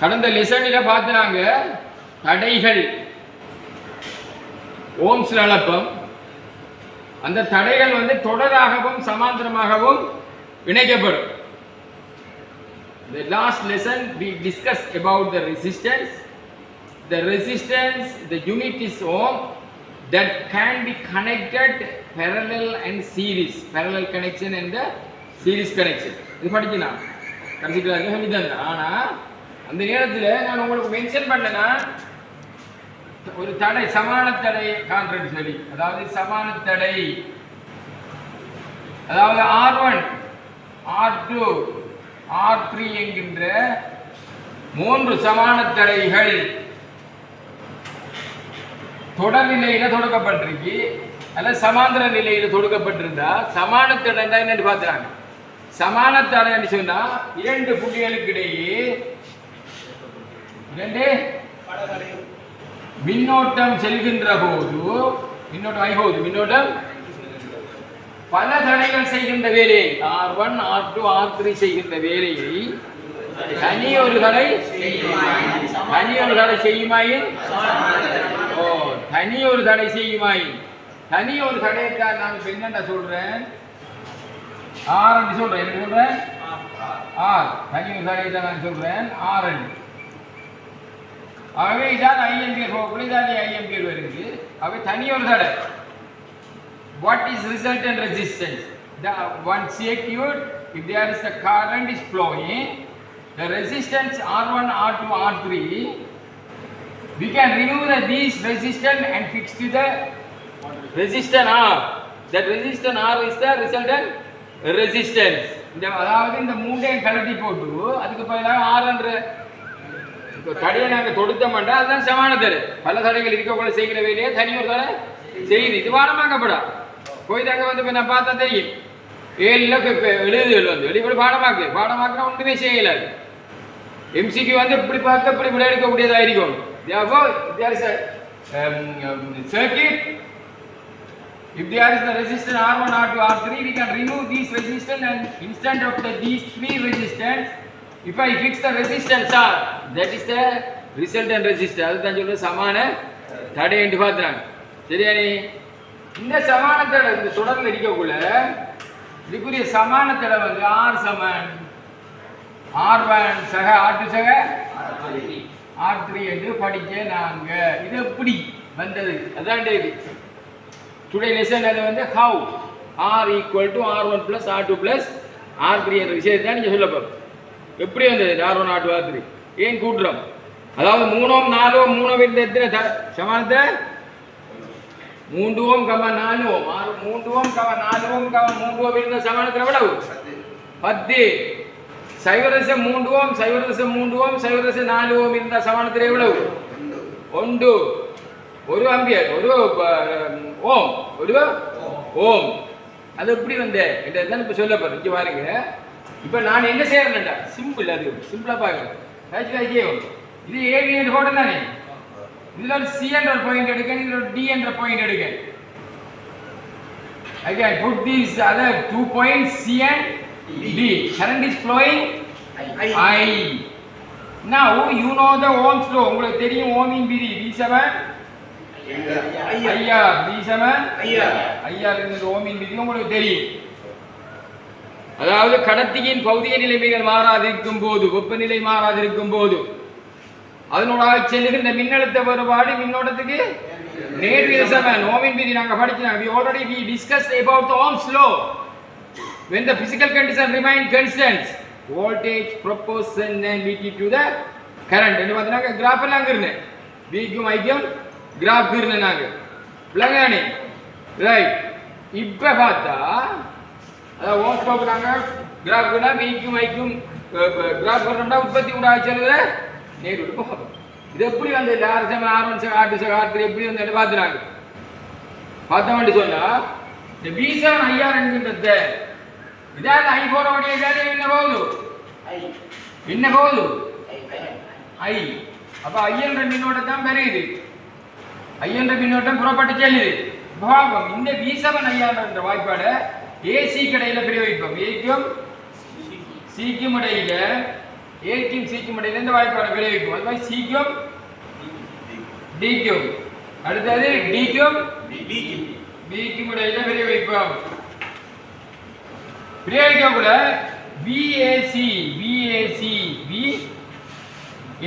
கடந்த லெசனில் பார்த்துனாங்க தடைகள் ஓம்ஸ் நலப்பம் அந்த தடைகள் வந்து தொடராகவும் சமாந்திரமாகவும் இணைக்கப்படும் The last lesson we discussed about the resistance. The resistance, the unit is ohm that can be connected parallel and series. Parallel connection and the series connection. இது படிக்கலாம் கடைசி கிளாஸ் சொல்லி தந்தேன் ஆனால் அந்த நேரத்தில் நான் உங்களுக்கு மென்ஷன் பண்ணேன்னா ஒரு தடை சமான தடை காண்றேன்னு அதாவது சமான தடை. அதாவது R one R two R three என்கின்ற மூன்று சமான தடைகள் தொடர் நிலையில தொடுக்கப்பட்டிருக்கு. அல்ல சமாந்தர நிலையில தொடுக்கப்பட்டிருந்தா சமான தடை என்னன்னு பார்த்தாங்க சமான தடைன்னு சொன்னா இரண்டு புள்ளிகளுக்கு இடையே இரண்டு. மின்னோட்டம் செல்கின்ற போது மின்னோட்டம் ஆகி மின்னோட்டம் பல தடைகள் செய்கின்ற வேலை R one R two R three செய்கின்ற வேலையை தனி ஒரு தடை தனி ஒரு தடை செய்யுமாயின்? ஓ தனி ஒரு தடை செய்யுமாயின்? தனி ஒரு தடையத்தான் நான் இப்ப என்னென்ன சொல்றேன்? ஆர் என்று சொல்றேன் என்ன சொல்றேன்? ஆர் தனி ஒரு தடையத்தான் நான் சொல்றேன் ஆர் என்று ஆகவே இதான் ஐஎம்பிஎல் போகக்கூடிய இதான் ஐஎம்பிஎல் வருது ஆகவே தனி ஒரு தடை what is resultant resistance the one circuit if there is a current is flowing the resistance r1 r2 r3 we can remove the, these resistance and fix to the resistant r that resistant r is the resultant resistance இந்த அதாவது இந்த மூண்டையும் கலட்டி போட்டு அதுக்கு பதிலாக R என்ற இப்போ தடையை நாங்கள் தொடுத்த அதுதான் சமான தரு. பல தடைகள் இருக்கக்கூட செய்கிற வேலையை தனியோர் ஒரு தடை செய்யுது இது பாடமாக்கப்படும். போய் தாங்க வந்து இப்போ நான் பார்த்தா தெரியும். ஏழில் எழுதுகள் வந்து. வெளிப்படி பாடமாக்கு. பாடமாக்குனா ஒன்றுமே செய்யலாது எம்சிக்கு வந்து இப்படி பார்க்க இப்படி இப்படி எடுக்கக்கூடியதாக இருக்கும் circuit if there is the resistance R1, R2, R3 we can remove these resistance and instead of the these three resistance. If I fix the resistance R that is the resultant resistance அதுதான் சொல்ற சமான தடை என்று பார்த்துறாங்க சரியா நீ? இந்த சமான தடை இந்த தொடர்ல இருக்கக்குள்ள இதுக்குரிய சமான தடை வந்து ஆர் சமன். ஆர் ஒன் சக ஆர் டூ சக? ஆர் த்ரீ என்று படிக்க நாங்கள் இது எப்படி வந்தது? அதான் இது டுடே லெசன் அது வந்து how R equal to R one plus R two plus R three என்ற விஷயத்தை தான் நீங்கள் சொல்ல போகிறோம் எப்படி வந்தது? ஆர் ஒன் வாத்திரி ஏன் கூட்டுறோம்? அதாவது மூணோம் நாலோ மூணோ வீட்டில் எத்தனை சமானத்தை? மூன்று ஓம் கம நாலு ஓம் ஆறு மூன்று ஓம் கம நாலு ஓம் கம மூன்று ஓம் இருந்த சமானத்தில் எவ்வளவு? பத்து. சைவரசம் மூன்று ஓம் சைவரசம் மூன்று ஓம் சைவரசம் நாலு ஓம் இருந்த சமானத்தில் எவ்வளவு? ஒன்று. ஒரு அம்பியர் ஒரு ஓம். ஒரு ஓம். அது எப்படி வந்த என்றதான் இப்ப சொல்ல போறேன். இங்க பாருங்க. இப்ப நான் என்ன செய்யறேன்டா சிம்பிள் அது சிம்பிளா பாருங்க. காய்ச்சி காய்ச்சி இது ஏபி என்று போட்டேன் தானே? இதுல ஒரு சி என்ற பாயிண்ட் எடுக்க இதுல ஒரு டி என்ற பாயிண்ட் எடுக்க I can put these other two points C and D. Current is flowing. I. Now you know the Ohm's law. உங்களுக்கு தெரியும் ஓமின் விதி. V7 ஐயா. V7 ஐயா. இருந்தது ஓமின் விதி. உங்களுக்கு தெரியும். அதாவது கடத்தியின் பௌதிக நிலைமைகள் மாறாதிருக்கும் போது வெப்பநிலை மாறாதிருக்கும் போது அதனோட செல்லுகின்ற மின்னழுத்த வேறுபாடு மின்னோட்டத்துக்கு நேர்வித சமன் ஓமின் விதி நாங்க படிச்சோம் we already we discussed about slow when the when the physical condition remain constant voltage proportionality to the current. என்ன பார்த்தீங்கன்னா கிராஃப் எல்லாம் இருந்தேன் விக்கும் ஐக்கும் கிராஃப் இருந்தேன் நாங்க. விளங்கானே? ரைட் இப்போ பார்த்தா அதாவது ஓம்ஸ் பார்க்குறாங்க கிராஃப்னா விக்கும் ஐக்கும் கிராஃப் பண்ணோம்னா உற்பத்தி உண்டாச்சு நேரு போகும் இது எப்படி வந்து ஆறு சம ஆறு ஒன் ஆறு சக ஆறு எப்படி வந்து பார்த்துறாங்க? பார்த்தவன்ட்டு சொன்னா இந்த பி செவன் ஐஆர் என்கின்றது. இதாவது ஐ போற வழியை என்ன போகுது? என்ன போகுது? ஐ. அப்ப ஐ என்ற மின்னோட்டம் தான் பெரியுது ஐ என்ற மின்னோட்டம் புறப்பட்டு செல்லுது. பாவம் இந்த பி செவன் ஐஆர் ஏசி கடையில பிரயோகிப்போம் ஏக்கும் சிக்கும் இடையில ஏக்கும் சிக்கும் இடையில இந்த வாய்ப்பாடு விளைவிக்கும் அது மாதிரி சிக்கும் டிக்கும் அடுத்தது டிக்கும் பிக்கும் இடையில விளைவிக்கும் பிரயோகிக்க கூட விஏசி விஏசி வி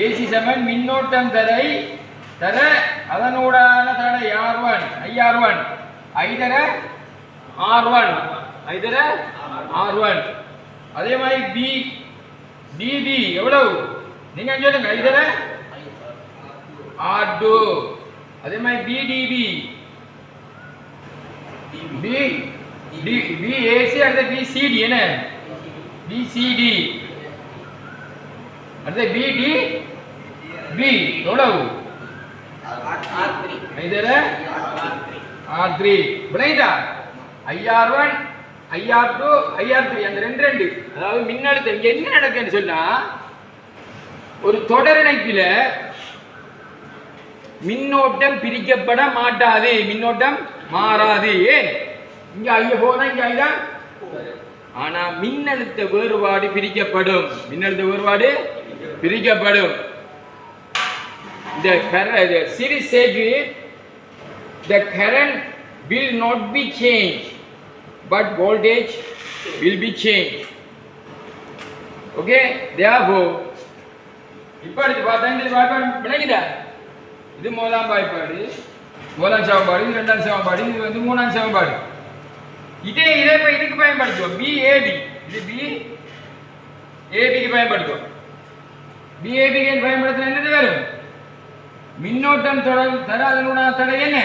ஏசி சமன் மின்னோட்டம் தரை தர அதனூடான தடை ஆர் ஒன் ஐஆர் ஒன் ஐதர ஆர் ஒன் ஐதர ஆர் ஒன் அதே மாதிரி பி டிபி எவ்வளவு நீங்க சொல்லுங்க ஐதர ஆர் டூ அதே மாதிரி பிடிபி பி டி பிஏசி அடுத்த பிசிடி என்ன பிசிடி அடுத்த பிடி பி எவ்வளவு இதுல R three விளையுதா IR one IR two IR three அந்த ரெண்டு ரெண்டு. அதாவது மின்னழுத்தம் இங்கே என்ன நடக்குன்னு சொன்னா ஒரு தொடர் மின்னோட்டம் பிரிக்கப்பட மாட்டாது. மின்னோட்டம் மாறாது. ஏன்? இங்க ஐயா போனா இங்க ஐயா ஆனா மின்னழுத்த வேறுபாடு பிரிக்கப்படும். மின்னழுத்த வேறுபாடு பிரிக்கப்படும். இந்த current the the current it, the V will not be changed. But voltage will be changed. Okay? Therefore இப்போ எடுத்து பார்த்தா இந்த வாய்ப்பாடு விளங்குதா? இது முதலாம் வாய்ப்பாடு. முதலாம் சமன்பாடு இது ரெண்டாம் சமன்பாடு இது வந்து மூணாம் சமன்பாடு. இதே இதே இப்போ இதுக்கு பயன்படுத்துவோம். பிஏபி இது பி ஏபிக்கு பயன்படுத்துவோம். பிஏபிக்கு பயன்படுத்தின என்னது வரும்? மின்னோட்டம் தொடர் தர அதனுடைய தடை என்ன?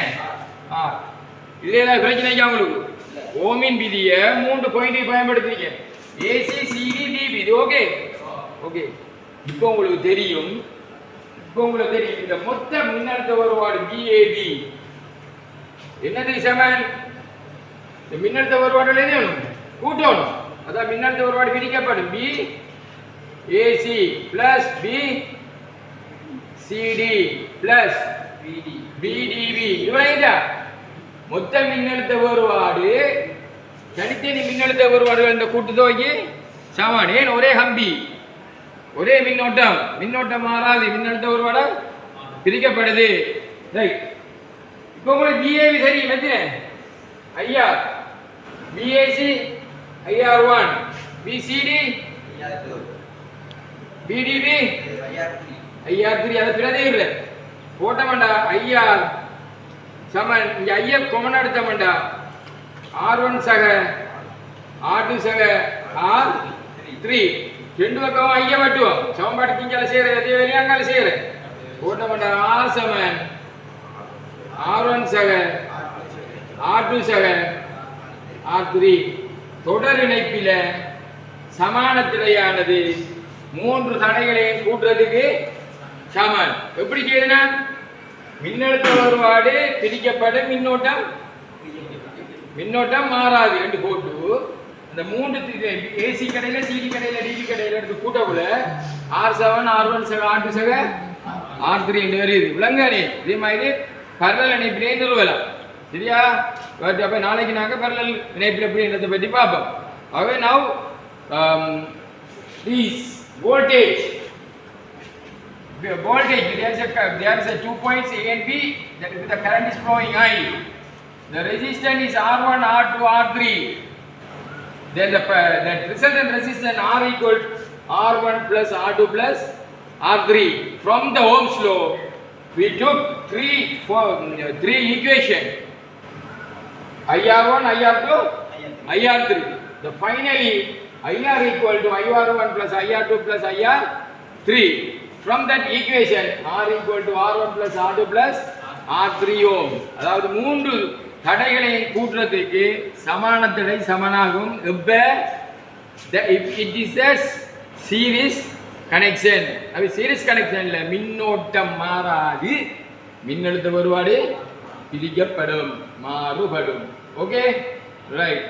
ஆ. இதுல ஏதாவது பிரச்சனைக்கு அவங்களுக்கு. ஓமின் விதிய மூன்று பாயிண்ட் பயன்படுத்திருக்கேன். ஏசி சிடி டிபி இது ஓகே ஓகே இப்போ உங்களுக்கு தெரியும். இப்போ உங்களுக்கு தெரியும். இந்த மொத்த மின்னழுத்த வருவாடு பிஏபி என்னது செமன்? இந்த மின்னழுத்த வருவாடு என்ன கூட்டணும். அதான் மின்னழுத்த வருவாடு பிரிக்கப்படும். V AC plus V CD plus PDV இவ்வளவு மொத்த மின்னழுத்த வேறுபாடு தனித்தனி மின்னழுத்த வேறுபாடுகள் இந்த கூட்டுத்தொகைக்கு சமன் ஏன் ஒரே ஹம்பி ஒரே மின்னோட்டம். மின்னோட்டம் மாறாது. மின்னழுத்த வேறுபாடு பிரிக்கப்படுது. ரைட் இப்போ உங்களுக்கு பிஏவி சரி மெத்தின ஐயா VAC IR one VCD VDB IR three அதை பிரதேர்ல போட்டமண்டா ஐஆர் சமன் இங்க ஐயப் கொமன் எடுத்தமண்டா ஆர் ஒன் சக ஆர் டூ சக ஆர் த்ரீ ரெண்டு பக்கம் ஐயா வெட்டுவோம் சமன்பாடு கிஞ்சால செய்யற எதே வெளியாங்கால செய்யற. போட்டமண்டா ஆர் சமன் ஆர் ஒன் சக ஆர் டூ சக ஆர் த்ரீ தொடர் இணைப்பில சமான மூன்று தடைகளையும் கூட்டுறதுக்கு சமன் எப்படி செய்யுதுன்னா மின்னழுத்த வேறுபாடு பிரிக்கப்படும் மின்னோட்டம். மின்னோட்டம் மாறாது. ரெண்டு போட்டு. அந்த மூன்று ஏசி கடையில் சிடி கடையில் டிவி கடையில் எடுத்து கூட்டக்குள்ள R seven R one seven R two seven R three ரெண்டு வருது விளங்கானே இதே மாதிரி பரலல் இணைப்பிலே நிறுவலாம். சரியா? அப்போ நாளைக்கு நாங்கள் பரலல் இணைப்பில் எப்படின்றதை பற்றி பார்ப்போம். அவை now these voltage voltage there is a there is a two points A and B that is the current is flowing I. The resistance is R1 R2 R3 then the uh, the resultant resistance R equal R1 plus R2 plus R3 from the Ohm's law we took three four three equation. IR1 IR2 IR3 the finally IR equal to IR1 plus IR2 plus IR3 from that equation R equal to R1 plus R2 plus R3 ohm. அதாவது மூன்று தடைகளையும் கூட்டுறதுக்கு சமான தடை சமனாகும். இப்ப it is it is a அது series கனெக்ஷன்ல மின்னோட்டம் மாறாது. மின்னழுத்த வேறுபாடு பிரிக்கப்படும் மாறுபடும். Okay right